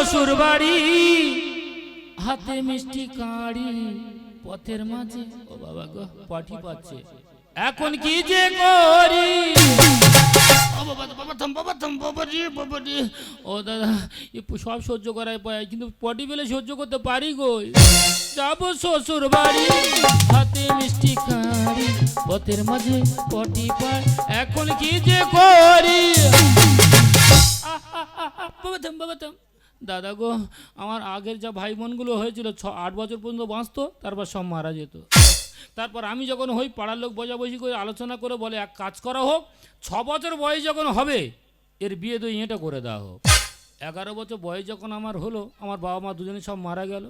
শ্বশুর বাড়ি। হাতে মিষ্টি কাঁড়ি, পথের মাঝে। ও বাবা গো পাঠি পাচ্ছে। এখন কি যে করি? ও দাদা সব সহ্য করায় পায়, কিন্তু পটি পেলে সহ্য করতে পারি গো যাব শ্বশুর বাড়ি, হাতে মিষ্টি কাঁড়ি, পথের মাঝে পটি পায়। এখন কি যে করি? বাবা থাম বাবা থাম। দাদা গো, আমার আগের যা ভাই বোনগুলো হয়েছিল, ছ, আট বছর পর্যন্ত বাঁচতো, তারপর সব মারা যেত। তারপর আমি যখন হই পাড়ার লোক বোঝাবুঝি করে আলোচনা করে বলে, এক কাজ করা হোক, ছ বছর বয়স যখন হবে, এর বিয়ে তো ইয়েটা করে দেওয়া হোক। এগারো বছর বয়স যখন আমার হলো, আমার বাবা মা দুজনে সব মারা গেল।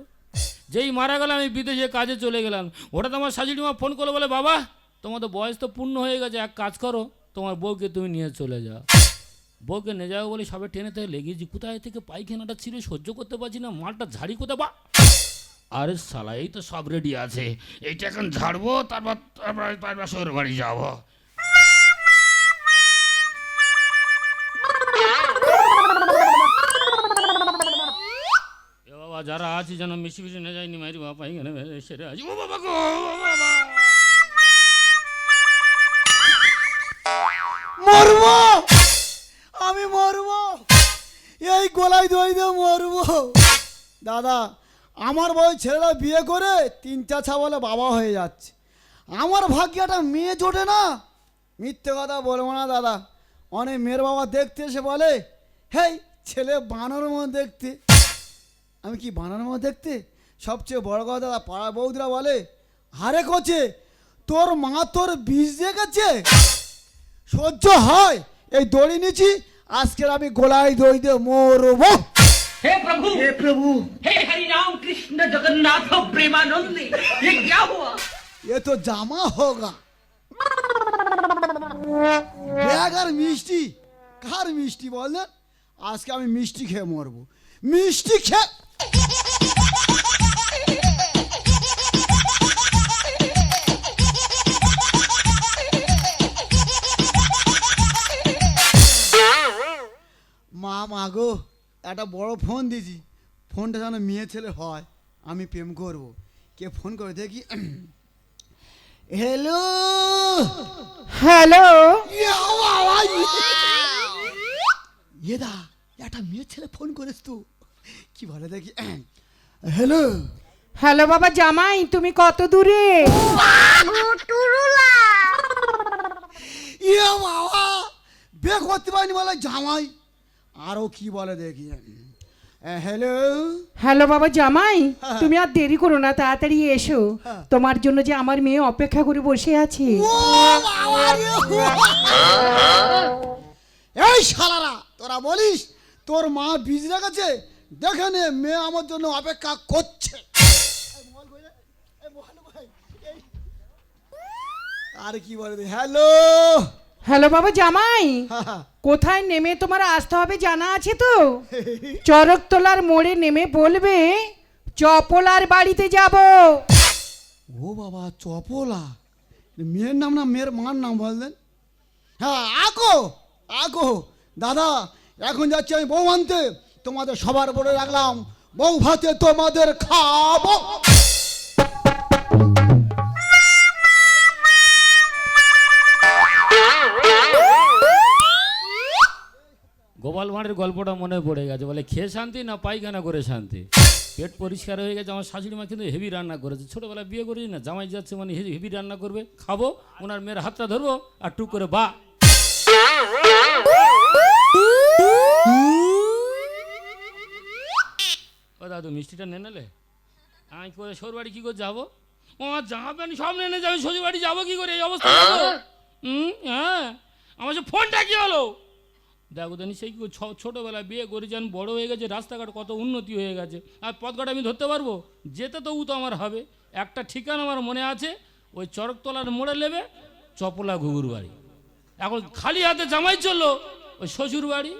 যেই মারা গেল, আমি বিদেশে কাজে চলে গেলাম। হঠাৎ আমার শাশুড়ি মা ফোন করল, বলে, বাবা, তোমাদের বয়স তো পূর্ণ হয়ে গেছে, এক কাজ করো, তোমার বউকে তুমি নিয়ে চলে যাও। বউকে নিয়ে যাব বলে সবে টেনে থেকে লেগেছি। কোথায় থেকে পায়খানাটা ছিল সহ্য করতে পারছি না, মালটা ঝাড়ি কোথা বা? আরে শালা, এই তো সব রেডি আছে। এইটা এখন ঝাড়বো, তারপর তারপর তারপর শহর বাড়ি যাব। বাবা, যারা আছে যেন মিশি মিশি না যায়নি মারি বাবা পাইখানা সেরে আছি ও বাবা গো বাবা। গলায় দই দিয়ে মরবো। দাদা, আমার বই ছেলেরা বিয়ে করে তিন চার ছা বলে বাবা হয়ে যাচ্ছে। আমার ভাগ্যে একটা মেয়ে জোটে না। মিথ্যে কথা বলব না, দাদা। অনেক মেয়ের বাবা দেখতে এসে বলে, হেই, ছেলে বানর মতো দেখতে। আমি কি বানর মতো দেখতে? সবচেয়ে বড় কথা দাদা পাড়া বৌদিরা বলে, আরে কোচে, তোর মা তোর বীজ দেখেছে সহ্য হয়, এই দড়ি নিচ্ছি আজকের আমি গোলায় দই দিয়ে মরবো हे प्रभु হে প্রভু हे हरि राम कृष्ण जगन्नाथ प्रेमानंद ये क्या हुआ এ তো জামা হোগা ব্যাগ আর মিষ্টি কার মিষ্টি বললেন আজকে আমি মিষ্টি খেয়ে মরবো মিষ্টি খেয়ে মা মা গো একটা বড় ফোন দিয়েছি। ফোনটা যেন মেয়ে ছেলে হয় আমি প্রেম করব। কে ফোন করে দেখি হ্যালো? হ্যালো? ইয়েদা একটা মেয়ে ছেলে ফোন করিস তো। কি বলে দেখি হ্যালো? হ্যালো বাবা জামাই তুমি কত দূরে? ইয়ে বাবা বে করতে পারিনি বলে জামাই। আরও কি বলে দেখি হ্যালো হ্যালো বাবা জামাই হ্যাঁ। তুমি আর দেরি করো না তাড়াতাড়ি এসো। হ্যাঁ। তোমার জন্য যে আমার মেয়ে অপেক্ষা করে বসে আছে! এই শালারা তোরা বলিস তোর মা বীজ রেখেছে দেখে নে মেয়ে আমার জন্য অপেক্ষা করছে। আর কি বলে হ্যালো হ্যালো বাবা জামাই কোথায় নেমে তোমার আসতে হবে জানা আছে তো? চরকতলার মোড়ে নেমে বলবে চপলার বাড়িতে যাব। ও বাবা চপলা? মেয়ের নাম না মেয়ের মার নাম বললেন? হ্যাঁ আগো আগো। দাদা এখন যাচ্ছি আমি বউ আনতে। তোমাদের সবার বলে রাখলাম বউ ভাতে তোমাদের খাব। গোপাল ভাঁড়ের গল্পটা মনে পড়ে গেছে। বলে খেয়ে শান্তি না পায়খানা করে শান্তি? পেট পরিষ্কার হয়ে গেছে। আমার শাশুড়ি মা কিন্তু হেভি রান্না করেছে। ছোটোবেলা বিয়ে করেছি না জামাই যাচ্ছে মানে হেভি রান্না করবে। খাব ওনার মেয়ের হাতটা ধরবো আর টুক করে বা। ও দাদু মিষ্টিটা নে নিলে? আমি করে শ্বশুর বাড়ি কী করে যাব? ও আমার জামা প্যান্ট সব নেনে যাবে শ্বশুর বাড়ি যাব কী করে? এই অবস্থা হুম হ্যাঁ। আমার সে ফোনটা কি হলো? দেখো জানি সেই ছোটোবেলায় বিয়ে করেছেন বড় হয়ে গেছে, রাস্তাঘাট কত উন্নতি হয়ে গেছে। আর পথঘাট আমি ধরতে পারব? যেতে তবু তো আমার হবে। একটা ঠিকানা আমার মনে আছে, ওই চরকতলার মোড়ে নেবে চপলা ঘুঘুর বাড়ি। এখন খালি হাতে জামাই চলল, ওই শ্বশুর বাড়ি।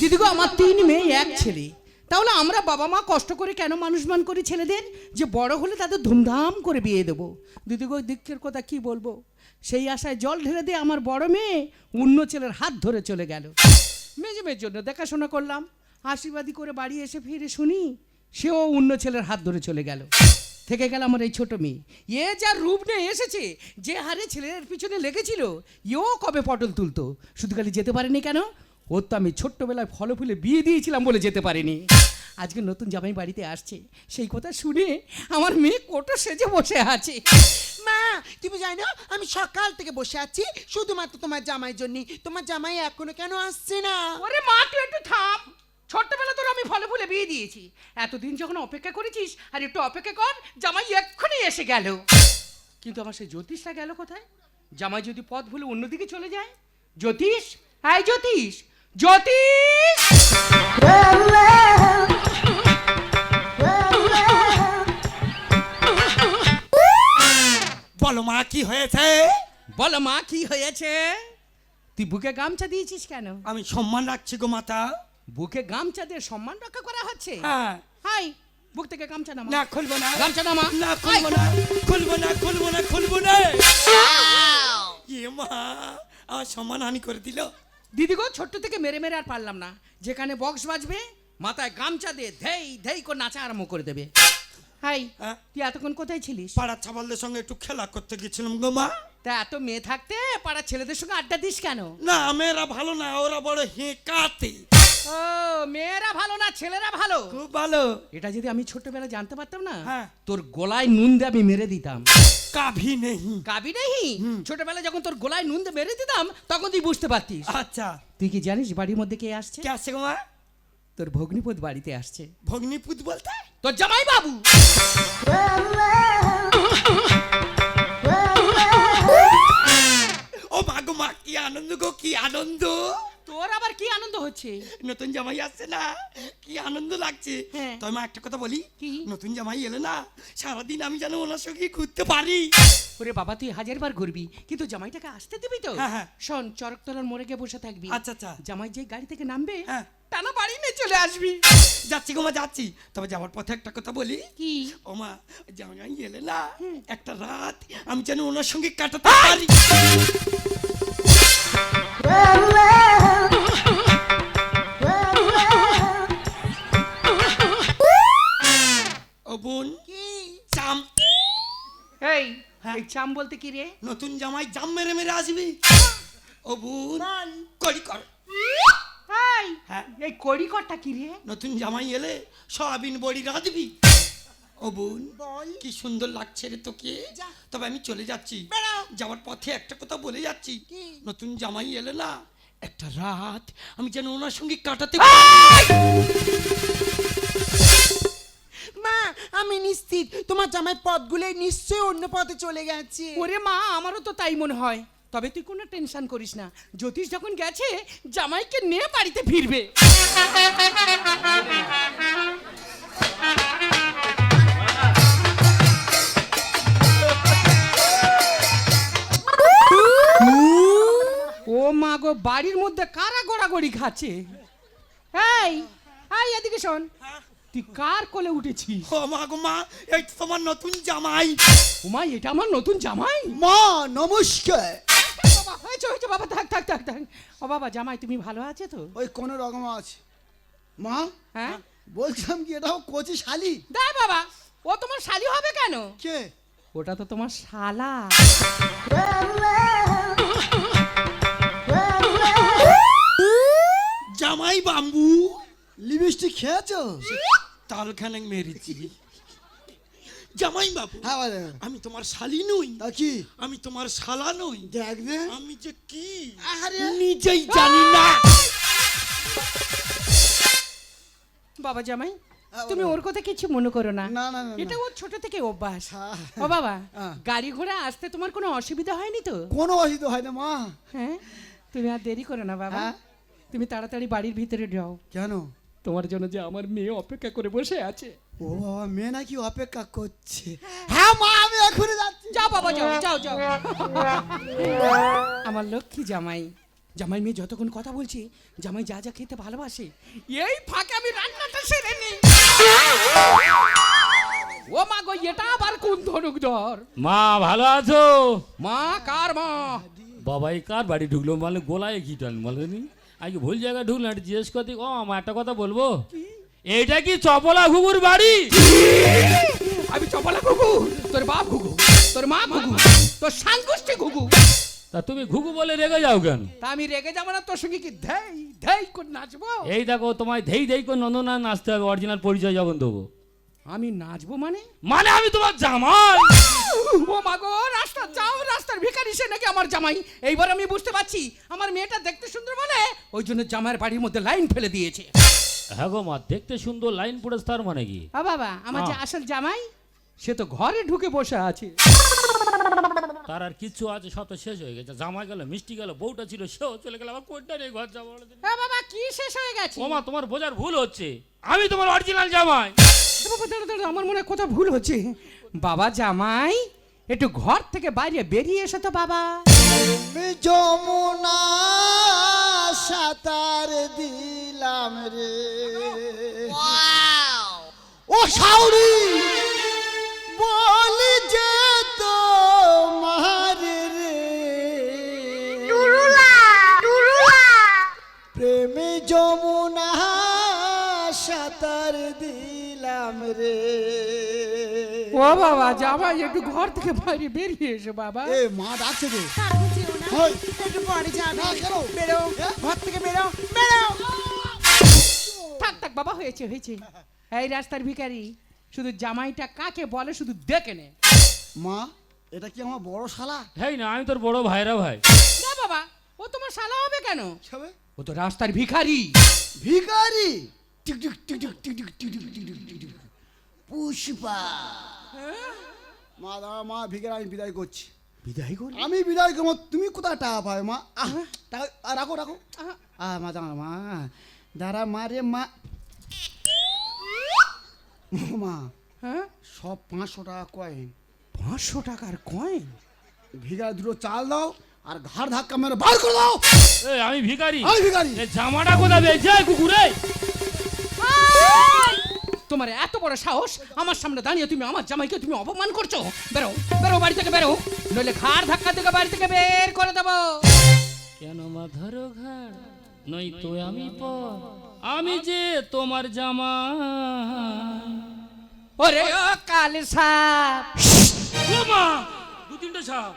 দিদিগো আমার তিন মেয়ে, এক ছেলে। তাহলে আমরা বাবা মা কষ্ট করে কেন মানুষমান করি ছেলেদের? যে বড় হলে তাদের ধুমধাম করে বিয়ে দেবো। দিদিগো দুঃখের কথা কি বলব? সেই আশায় জল ঢেলে দিয়ে আমার বড় মেয়ে অন্য ছেলের হাত ধরে চলে গেল। মেজে মেয়ের জন্য দেখাশোনা করলাম। আশীর্বাদী করে বাড়ি এসে ফিরে শুনি, সেও অন্য ছেলের হাত ধরে চলে গেল। থেকে গেল আমার এই ছোট মেয়ে। এ যার রূপ নিয়ে এসেছে, যে হারে ছেলের পিছনে লেগেছিল, এও কবে পটল তুলতো? শুধু খালি যেতে পারেনি কেন? ওর তো আমি ছোট্টবেলায় ফলে ফুলে বিয়ে দিয়েছিলাম বলে যেতে পারিনি। আজকে নতুন জামাই বাড়িতে আসছে। সেই কথা শুনে আমার মেয়ে কোটো সেজে বসে আছে। মা তুমি জানো আমি সকাল থেকে বসে আছি শুধুমাত্র তোমার জামাইয়ের জন্য। তোমার জামাই এখনও কেন আসছে না? ওরে মা তুই একটু থাম। ছোট্টবেলা তোর আমি ফলে ফুলে বিয়ে দিয়েছি। এতদিন যখন অপেক্ষা করেছিস আর একটু অপেক্ষা কর জামাই এক্ষুনি এসে গেল। কিন্তু আমার সেই জ্যোতিষটা গেল কোথায়? জামাই যদি পথ ভুলে অন্যদিকে চলে যায়? জ্যোতিষ? হ্যাঁ জ্যোতিষ জ্যোতিষ! বলো মা কি হয়েছে? বলো মা কি হয়েছে? তুই বুকে গামছা দিয়েছিস কেন? আমি সম্মান রাখছি গো মাতা। বুকে গামছা দিয়ে সম্মান রক্ষা করা হচ্ছে? হ্যাঁ। হাই বুক থেকে গামছা নামা। না খুলবো না। গামছা নামা। না খুলবো না। খুলবো না খুলবো না খুলবো না। এ মা আমার সম্মান হানি করে দিল। দিদি গো ছোট্ট থেকে মেরে মেরে আর পারলাম না। যেখানে বক্স বাজবে মাথায় গামছা দিয়ে ধেই ধেই করে নাচা আরম্ভ করে দেবে। হাই হ্যাঁ? তুই এতক্ষণ কোথায় ছিলিস? পাড়ার ছাবালদের সঙ্গে একটু খেলা করতে গেছিলাম গো মা। তা এত মেয়ে থাকতে পাড়ার ছেলেদের সঙ্গে আড্ডা দিস কেন? না মেয়েরা ভালো না ওরা বড় হেঁকাতে। ও মেয়েরা ভালো না ছেলেরা ভালো? খুব ভালো। এটা যদি আমি ছোটবেলা জানতে পারতাম না হ্যাঁ। তোর গলায় নুন দিয়ে আমি মেরে দিতাম। কাভি নেই। কাবি নেই? ছোটবেলা যখন তোর গলায় নুন দিয়ে মেরে দিতাম তখন তুই বুঝতে পারতিস। আচ্ছা। তুই কি জানিস বাড়ির মধ্যে কে আসছে? কে আসছে গো মা? তোর ভগ্নিপদ বাড়িতে আসছে। ভগ্নিপুত বলতে? তোর জামাই বাবু হচ্ছে নতুন জামাই আসছে না। কি আনন্দ লাগছে। হ্যাঁ। তবে মা একটা কথা বলি? কি? নতুন জামাই এলে না। সারাদিন আমি যেন ওনার সঙ্গে ঘুরতে পারি। ওরে বাবা তুই হাজার বার ঘুরবি। কিন্তু জামাইটাকে আসতে দিবি তো? হ্যাঁ, হ্যাঁ। শোন চরকতলার মোড়ে গিয়ে বসে থাকবি। আচ্ছা, আচ্ছা। জামাই যে গাড়ি থেকে নামবে হ্যাঁ। টানা বাড়ি নিয়ে চলে আসবি। যাচ্ছি গো মা যাচ্ছি। তবে যাওয়ার পথে একটা কথা বলি। কি? ও মা জামাই এলে না একটা রাত আমি যেন ওনার সঙ্গে কাটাতে পারি। এই। চাম বলতে কি রে? নতুন জামাই জাম মেরে মেরে আসবি। ও বোন করি কর। এই হ্যাঁ। এই কড়িকরটা কি রে? নতুন জামাই এলে সয়াবিন বড়ি রাঁধবি। ও বোন কি সুন্দর লাগছে রে তোকে। তবে আমি চলে যাচ্ছি। যাওয়ার পথে একটা কথা বলে যাচ্ছি। নতুন জামাই এলে না একটা রাত আমি যেন ওনার সঙ্গে কাটাতে আমি নিশ্চিত তোমার জামাই পথগুলো নিশ্চয়ই অন্য পথে চলে গেছে। ওরে মা আমারও তো তাই মনে হয়। তবে তুই কোনো টেনশন করিস না। জ্যোতিষ যখন গেছে জামাইকে নিয়ে বাড়িতে ফিরবে। ও মা গো বাড়ির মধ্যে কারা গড়াগড়ি খাচ্ছে? এই এই এদিকে শোন। তুই কার কোলে উঠেছিস? ও মা গো মা এই তো তোমার নতুন জামাই। উমা এটা আমার নতুন জামাই? মা নমস্কার। বাবা হয়েছে হয়েছে বাবা থাক থাক থাক থাক। ও বাবা জামাই তুমি ভালো আছে তো? ওই কোনো রকম আছে। মা হ্যাঁ? বলছিলাম কি এটাও কচি শালি? দা বাবা ও তোমার শালি হবে কেন? কে? ওটা তো তোমার শালা। জামাই বাম্বু লিপস্টিক খেয়েছো? তালখানে মেরেছি। জামাই বাবু হ্যাঁ আমি তোমার শালি নই। কি? আমি তোমার শালা নই। দেখ দে। আমি যে কি? আরে নিজেই জানি না। বাবা জামাই হ্যাঁ, তুমি ওর কথা কিছু মনে করো না। না, না, না, এটা ওর ছোট থেকে অভ্যাস। হ্যাঁ। ও বাবা। গাড়ি ঘোড়া আসতে তোমার কোনো অসুবিধা হয়নি তো? কোনো অসুবিধা হয় না মা। হ্যাঁ? তুমি আর দেরি করো না বাবা। তুমি তাড়াতাড়ি বাড়ির ভিতরে যাও। কেন? তোমার জন্য যে আমার মেয়ে অপেক্ষা করে বসে আছে। ও বাবা মেয়ে নাকি অপেক্ষা করছে। হ্যাঁ মা আমি এখনই যাচ্ছি। যাও বাবা যাও যাও যাও। আমার লক্ষ্মী জামাই। জামাই মেয়ে যতক্ষণ কথা বলছি জামাই যা যা খেতে ভালোবাসে এই ফাঁকে আমি রান্নাটা সেরে নিই। ও মা গো এটা আবার কোন ধনুক ধর মা ভালো আছো? মা কার মা? বাবাই কার বাড়ি ঢুকলো মানে গোলায় কি টান বলেনি? আজকে ভুল জায়গায় ঢুকলাম একটা জিজ্ঞেস করতে ও আমার একটা কথা বলব? এইটা কি চপলা ঘুঘুর বাড়ি? আমি চপলা ঘুঘু তোর বাপ ঘুঘু তোর মা ঘুঘু তোর সাংগোষ্ঠী ঘুঘু। তা তুমি ঘুঘু বলে রেগে যাও কেন? তা আমি রেগে যাব না তোর সঙ্গে কি ধেই ধেই করে নাচবো? এই দেখো তোমায় ধেই ধেই করে নন্দনা নাচতে হবে অরিজিনাল পরিচয় যখন দেবো। আমি নাচবো মানে? মানে আমি তোমার জামাই! ও মাগো রাস্তা যাও রাস্তার ভিখারি সে নাকি আমার জামাই? এইবার আমি বুঝতে পারছি আমার মেয়েটা দেখতে সুন্দর বলে ওই জন্য জামাইয়ের বাড়ির মধ্যে লাইন ফেলে দিয়েছে। হ্যাঁ গো মা দেখতে সুন্দর লাইন পড়েছে তার মানে কি? আ বাবা আমার যে আসল জামাই? সে তো ঘরে ঢুকে বসে আছে। তার আর কিছু আছে সব তো শেষ হয়ে গেছে। জামাই গেল মিষ্টি গেল বউটা ছিল সেও চলে গেল আবার কোনটা নেই ঘর যাব হ্যাঁ বাবা কি শেষ হয়ে গেছে? ও মা তোমার বোঝার ভুল হচ্ছে। আমি তোমার অরিজিনাল জামাই। বাবা, দাঁড়া, দাঁড়া, আমার মনে হয় কোথাও ভুল হচ্ছে। বাবা জামাই একটু ঘর থেকে বাইরে বেরিয়ে এসো তো বাবা। যমুনা সাতার দিলাম রে। ও সাউরি ও বাবা জামাই একটু ঘর থেকে বাইরে বেরিয়ে এসো বাবা এ মা ডাকছে তো তারপর যেও না হয়। একটু পরে যাবে না, কেন? বেরো ঘর থেকে বেরো বেরো থাক থাক বাবা হয়েছে হয়েছে এই রাস্তার ভিখারি শুধু জামাইটা কাকে বলে শুধু দেখে নে মা এটা কি আমার বড় শালা হ্যাঁ না আমি তোর বড় ভাইরা ভাই না বাবা ও তোমার শালা হবে কেন সবে ও তো রাস্তার ভিখারি ভিখারি টিক টিক টিক টিক টিক টিক টিক টিক টিক টিক টিক টিক। পুষ্পা মা দাঁড়া মা ভিখারি আমি বিদায় করছি। বিদায় কর আমি বিদায় করব তুমি কোথায় টাকা পাবে মা? আহ, টাকা আহ, রাখো রাখো। আ মা দাঁড়া মা। দাঁড়া মা রে মা। মা হ্যাঁ? সব পাঁচশো টাকা কয়েন পাঁচশো টাকার কয়েন ভিখারি দুটো চাল দাও আর ঘাড় ধাক্কা মেরে বার করে দাও। আমি ভিখারি। আমি ভিখারি। এই জামাটা কোথায় বেঁচে কুকুরে? তোমার এত বড় সাহস আমার সামনে দাঁড়িয়ে তুমি আমার জামাইকে তুমি অপমান করছ? বেরো বেরো বাড়ি থেকে বেরো। নইলে ঘাড় ধাক্কা থেকে বাড়ি থেকে বের করে দেবো। কেন মা ধরো ঘাড়? নই তো আমি আমি যে তোমার জামা ওরে ও কাল সাপ। ও মা দু তিনটে সাপ।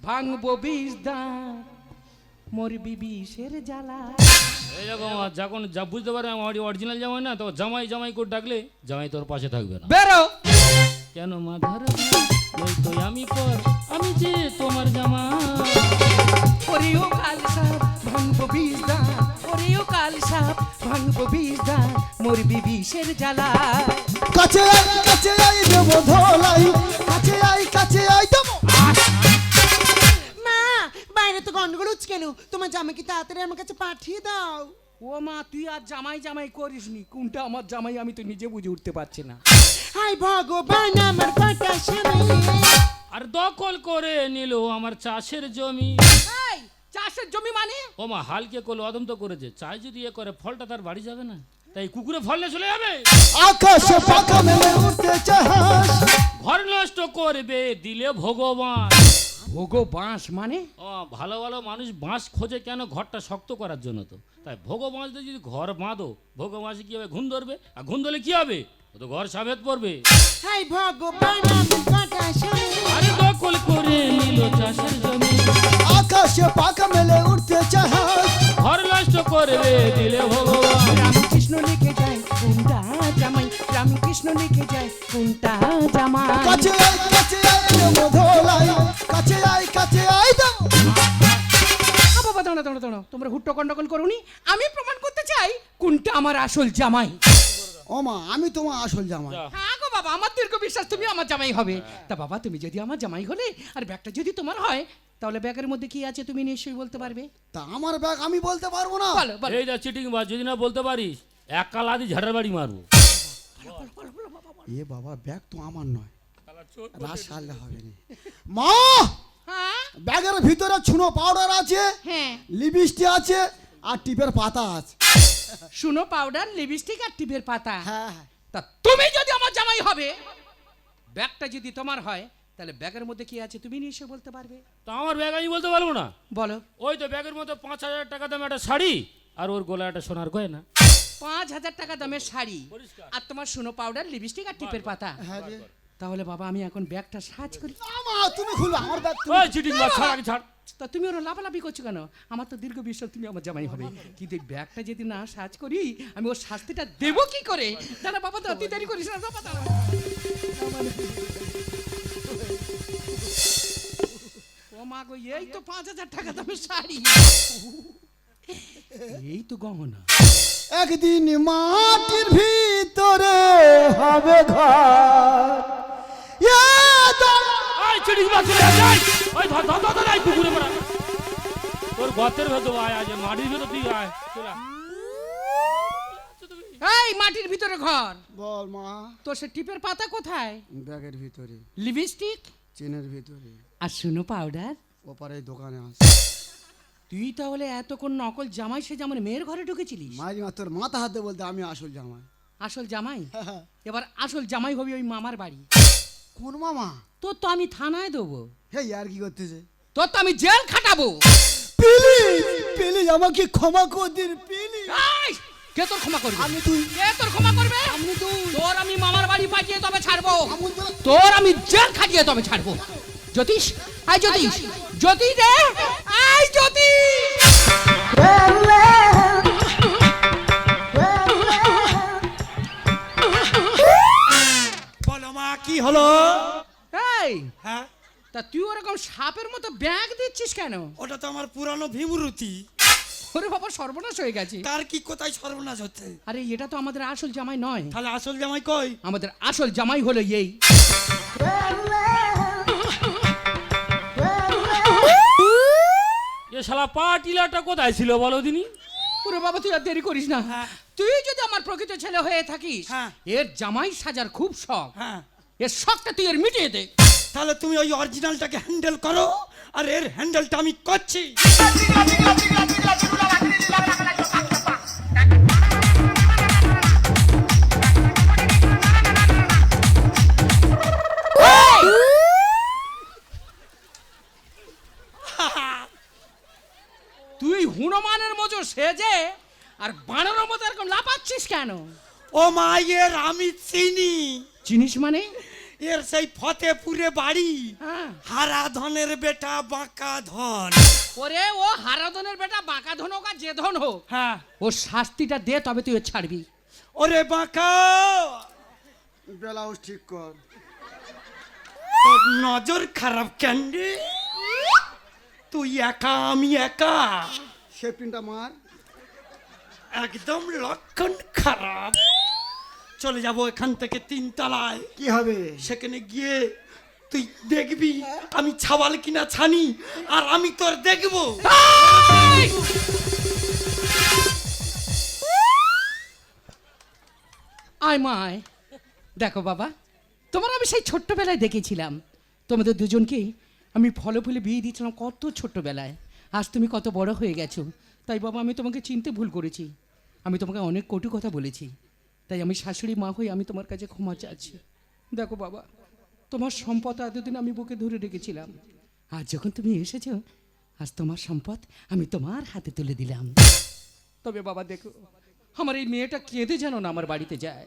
ভাঙবো বিষ দাঁত মরবি বিষের জ্বালা। দেখো যখন যা বুঝতে পারে আমার অরিজিনাল জামাই না তো জামাই জামাই করে ডাকলে জামাই তোর পাশে থাকবে না। বেরো। কেন মা ধরো ঘাড় নই তো আমি পর আমি যে তোমার জামা। ওরে কাল সাপ ভাঙবো বিষ দাঁত ওরে কাল সাপ ভাঙবো বিষ দাঁত মরবি বিষের জ্বালা কাছে আই কাছে আই দেবো ধলাই কাছে আই কাছে আই তোমার জামাইকে তাড়াতাড়ি আমার কাছে পাঠিয়ে দাও। ও মা তুই আর জামাই জামাই করিসনি কোনটা আমার জামাই আমি তো নিজে বুঝে উঠতে পারছি না। হাই ভগবান আমার স্বামী। আর দখল করে নিল আমার চাষের জমি। এই চাষের জমি মানে? ও মা হালকে কল অদম তো করেছে। চাই যদি এ করে ফলটা তার বাড়ি যাবে না তাই কুকুরে ফল নিয়ে চলে যাবে। আকাশে পাখা মেলে উঠতে চাহাস ঘর নষ্ট করবে দিলে ভগবান। ভোগো বাঁশ মানে? ভালো ভালো মানুষ বাঁশ খোঁজে কেন ঘরটা শক্ত করার জন্য তো? তাই ভোগ বাঁশ দিয়ে যদি ঘর বাঁধো ভোগ বাঁশে কি হবে ঘুম ধরবে? আর ঘুম ধরলে কি হবে? ও তো ঘর সাবেত পড়বে আরে দখল করে নিল চাষের জমি। আকাশে পাখা মেলে উঠতে চাহাস ঘর নষ্ট করবে দিলে ভগবান রামকৃষ্ণ লিখে যায় কোনটা জামাই? রামকৃষ্ণ লিখে যায় কোনটা জামাই? কাছে কাছে তোমরা হুট্টো গন্ডগোল করুনি? আমি প্রমাণ করতে চাই কোনটা আমার আসল জামাই। ও মা আমি তোমার আসল জামাই। হ্যাঁ গো বাবা আমার দীর্ঘ বিশ্বাস তুমি আমার জামাই হবে। তা বাবা তুমি যদি আমার জামাই হলে আর ব্যাগটা যদি তোমার হয় তাহলে ব্যাগের মধ্যে কি আছে তুমি নিশ্চয়ই বলতে পারবে? তা আমার ব্যাগ আমি বলতে পারব না। বলো বলো। এই যা চিটিং বা যদি না বলতে পারিস এক কালাদি ঝাড়ার বাড়ি মারবো। এ বাবা ব্যাগ তো আমার নয়। রাত সারলে হবে না। মা! হ্যাঁ ব্যাগের ভিতরে ছুনো পাউডার আছে হ্যাঁ। লিপস্টিক আছে আর টিপের পাতা আছে। শুনো পাউডার লিপস্টিক আর টিপের পাতা। হ্যাঁ হ্যাঁ। তা তুমি যদি আমার জামাই হবে ব্যাগটা যদি তোমার হয় তাহলে ব্যাগের মধ্যে কি আছে তুমি নিশ্চয় বলতে পারবে? তো আমার ব্যাগ আমি বলতে পারব না। বলো। ওই তো ব্যাগের মধ্যে পাঁচ হাজার টাকা দাম একটা শাড়ি আর ওর গলায় একটা সোনার গয়না। পাঁচ হাজার টাকা দামের শাড়ি আর তোমার শুনো পাউডার লিপস্টিক আর টিপের পাতা। হ্যাঁ তাহলে বাবা আমি এখন ব্যাগটা সাজ করি। না, মা তুমি খুলবে আমার ব্যাগ তুমি ওই চিটিং বাস ছাড় আগে ছাড় তা তুমি ওরা লাফালাফি করছ কেন? আমার তো দীর্ঘ বিশ্বাস তুমি আমার জামাই হবে। কিন্তু এই ব্যাগটা যদি না সাজ করি আমি ওর শাস্তিটা দেবো কি করে? দাঁড়া বাবা তো অতি দেরি করিস না বাবা দাঁড়া। ও মা গো এই তো পাঁচ হাজার টাকা দামের শাড়ি। এই তো গহনা। একদিন মাটির ভিতরে হবে ঘর। তোর গতের ভেতর আয় আজ মাটির ভেতর তুই আয়। চলে। এই মাটির ভিতরে ঘর। বল মা। তোর সে টিপের পাতা কোথায়? ব্যাগের ভিতরে। লিপস্টিক? চেনের ভিতরে। আর শুনো পাউডার। ওপারে দোকানে আস তুই তাহলে এতক্ষণ নকল জামাই সে যেমন মেয়ের ঘরে ঢুকেছিলিস? মাঝি মা তোর মাথা হাতে বলতে আমি আসল জামাই। আসল জামাই? এবার আসল জামাই হবি ওই মামার বাড়ি। কোন মামা? তোর তো আমি থানায় দেবো। হে আর কি করতেছে? তোর তো আমি জেল খাটাবো। প্লিজ প্লিজ আমাকে ক্ষমা করে দিন প্লিজ। কে তোর ক্ষমা করবে? আমি তুই। কে তোর ক্ষমা করবে? আমি তুই। তোর আমি মামার বাড়ি পাঠিয়ে তবে ছাড়বো। তোর আমি জেল খাটিয়ে তবে ছাড়বো। জ্যোতিষ আই জ্যোতিষ। জ্যোতিষ রে আই জ্যোতিষ। কি হলো? এই হ্যাঁ? তা তুই ওরকম সাপের মতো ব্যাগ দিচ্ছিস কেন? ওটা তো আমার পুরানো ভীমরুতি ওরে বাবা সর্বনাশ হয়ে গেছে। কার কি কোথায় সর্বনাশ হচ্ছে? আরে এটা তো আমাদের আসল জামাই নয়। তাহলে আসল জামাই কই? আমাদের আসল জামাই হলো এই। এ শালা পা টিলাটা কোথায় ছিল বলো দিনি? ওরে বাবা তুই আর দেরি করিস না। তুই যদি আমার প্রকৃত ছেলে হয়ে থাকিস হ্যাঁ। এর জামাই সাজার খুব শখ। হ্যাঁ। এর শখটা তুই এর মিটিয়ে দে। তাহলে তুমি ওই অরিজিনালটাকে হ্যান্ডেল করো আর এর হ্যান্ডেলটা আমি করছি। তুই হুনমানের মতো সেজে আর বানরের মতো এরকম লাপাচ্ছিস কেন? ও মা এর আমি চিনি। চিনিস মানে? এর সেই ফতেপুরে বাড়ি। হ্যাঁ। হারা ধনের বেটা বাঁকা ধন। ওরে ও হারাধনের বেটা বাঁকা ধন হোক আর যে ধন হোক হ্যাঁ। ও শাস্তিটা দে তবে তুই ছাড়বি। ওরে বাঁকা। ব্লাউজ ঠিক কর। তোর নজর খারাপ কেন রে? তুই একা আমি একা। সে পিনটা মার। একদম লক্ষণ খারাপ। চলে যাব এখান থেকে তিন তলায়। কি হবে? সেখানে গিয়ে তুই দেখবি আমি ছাওয়াল কিনা ছানি আর আমি তোর দেখব। আয় মায় দেখো বাবা তোমার আমি সেই ছোট্টবেলায় দেখেছিলাম। তোমাদের দুজনকেই আমি ফলে ফুলে বিয়ে দিয়েছিলাম কত ছোট্টবেলায়। আজ তুমি কত বড় হয়ে গেছো। তাই বাবা আমি তোমাকে চিনতে ভুল করেছি। আমি তোমাকে অনেক কটু কথা বলেছি। তাই আমি শাশুড়ি মা হয়ে আমি তোমার কাছে ক্ষমা চাচ্ছি। দেখো বাবা, তোমার সম্পদ এতদিন আমি বুকে ধরে রেখেছিলাম। আর যখন তুমি এসেছ, আজ তোমার সম্পদ আমি তোমার হাতে তুলে দিলাম। তবে বাবা দেখো, আমার এই মেয়েটা কেঁদে যেন না আমার বাড়িতে যায়।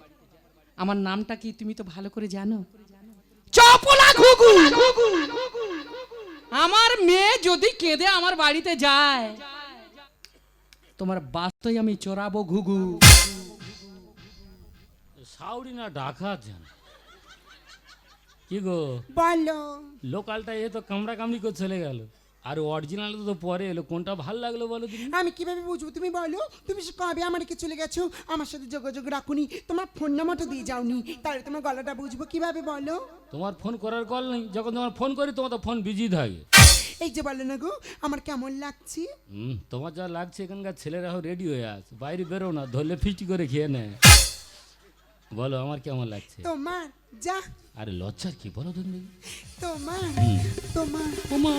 আমার নামটা কি তুমি তো ভালো করে জানো? আমার মেয়ে যদি কেঁদে আমার বাড়িতে যায়, তোমার বাস্তই আমি চড়াবো ঘুঘু। সাউরি না ডাকাত যেন কি গো? বলো। লোকালটা এ তো কামড়া কামড়ি করে চলে গেল। আর অরিজিনাল তো পরে এলো কোনটা ভালো লাগল বলো দিনি আমি কীভাবে বুঝব? তুমি বলো। তুমি সে কবে আমার কে চলে গেছো? আমার সাথে যোগাযোগ রাখুনি। তোমার ফোন নাম্বারটা দিয়ে যাওনি। তাহলে তোমার গলাটা বুঝব কীভাবে বলো? তোমার ফোন করার কল নেই। যখন তোমার ফোন করি তোমার তো ফোন বিজি থাকে। এই যে বলো না গো আমার কেমন লাগছে? হুম তোমার যা লাগছে এখানকার ছেলেরাও রেডি হয়ে আস বাইরে বেরো না ধরলে ফিস্টি করে খেয়ে নেয়। বলো আমার কেমন লাগছে? তোমার যা। আরে লজ্জার কি? বলো তুমি তোমার তোমার। ওমা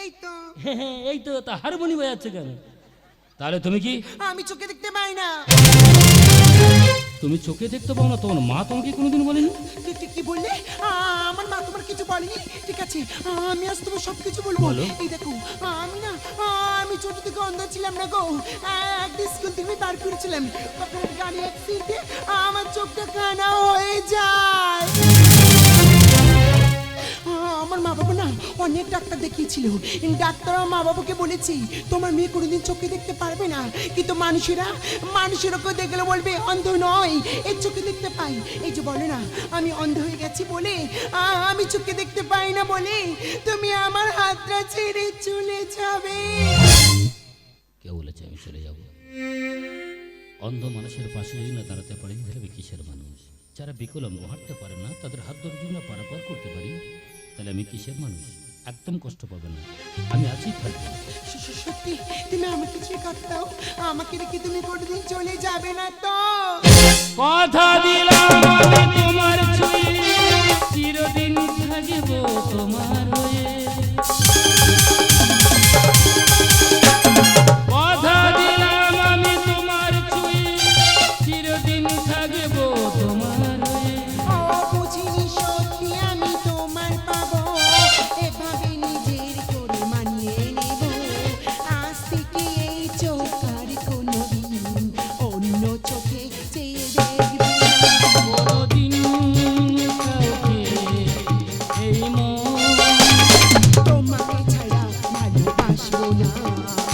এই তো। এই তো তা হারমোনি বাজাচ্ছে কেন? তাহলে তুমি কি? আমি চোখে দেখতে পাই না। তুমি চোখে দেখতে পাও না তোমার মা তোমাকে কোনোদিন বলেনি? কি বললে? আমার মা তোমার কিছু বলেনি। ঠিক আছে আমি আজ তোমার সব কিছু বলব এই দেখো আমি না আমি ছোট থেকে অন্ধ ছিলাম না গো। একদিন স্কুল থেকে বার করেছিলাম। তখন গাড়ি অ্যাক্সিডেন্টে আমার চোখটা কানা হয়ে যায়। অনেক ডাক্তার দেখিয়েছিল। ডাক্তার মা বাবাকে বলেছি, তোমার মেয়ে কোনোদিন চোখে দেখতে পারবে না। কিন্তু মানুষেরা, মানুষের ওকে দেখলে বলবে, অন্ধ নয় এর চোখে দেখতে পাই। এই যে বলে না, আমি অন্ধ হয়ে গেছি বলে আমি চোখে দেখতে পাই না বলে, তুমি আমার হাতটা ছেড়ে চলে যাবে। কে বলেছে, আমি চলে যাব? অন্ধ মানুষের পাশে যদি না দাঁড়াতে পারি তাহলে কিসের মানুষ? যারা বিকলাঙ্গ, হাঁটতে পারে না, তাদের হাত ধরে যদি না পারাপার করতে পারি, তাহলে আমি কিসের মানুষ? একদম কষ্ট পাবে না। আমি আছি থাকব সত্যি তুমি আমাকে কথা দাও আমাকে রেখে তুমি কোনোদিন চলে যাবে না তো। কথা দিলাম তোমার চিরদিন থাকব তোমার হয়ে। ভালোবাসবো না।